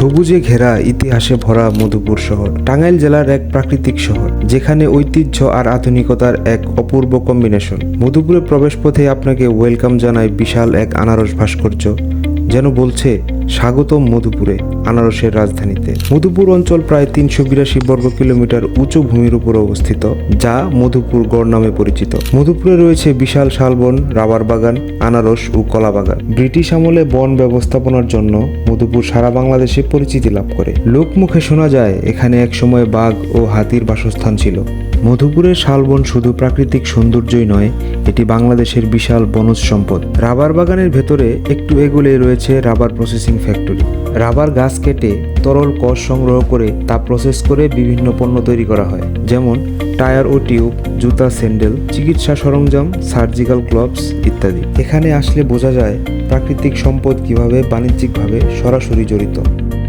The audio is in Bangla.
সবুজে ঘেরা ইতিহাসে ভরা মধুপুর শহর। টাঙ্গাইল জেলার এক প্রাকৃতিক শহর, যেখানে ঐতিহ্য আর আধুনিকতার এক অপূর্ব কম্বিনেশন মধুপুরের প্রবেশপথে আপনাকে ওয়েলকাম জানায় বিশাল এক আনারস ভাস্কর্য, যেন বলছে, স্বাগতম মধুপুরে। আনারসের রাজধানীতে। মধুপুর অঞ্চল প্রায় তিনশো বিরাশি বর্গ কিলোমিটার উঁচু ভূমির উপর অবস্থিত, যা মধুপুর গড় নামে পরিচিত। মধুপুরে রয়েছে বিশাল শালবন, রাবার বাগান, আনারস ও কলা বাগান। ব্রিটিশ আমলে বন ব্যবস্থাপনার জন্য মধুপুর সারা বাংলাদেশে পরিচিতি লাভ করে। লোকমুখে শোনা যায়, এখানে একসময় বাঘ ও হাতির বাসস্থান ছিল। মধুপুরের শালবন শুধু প্রাকৃতিক সৌন্দর্যই নয়, এটি বাংলাদেশের বিশাল বনজ সম্পদ। রাবার বাগানের ভেতরে একটু এগুলে রয়েছে রাবার প্রসেসিং ফ্যাক্টরি রাবার গাছ কেটে তরল কষ সংগ্রহ করে তা প্রসেস করে বিভিন্ন পণ্য তৈরি করা হয়। যেমন টায়ার ও টিউব, জুতা, স্যান্ডেল, চিকিৎসা সরঞ্জাম, সার্জিক্যাল গ্লোভস ইত্যাদি। এখানে আসলে বোঝা যায় প্রাকৃতিক সম্পদ কীভাবে বাণিজ্যিকভাবে সরাসরি জড়িত।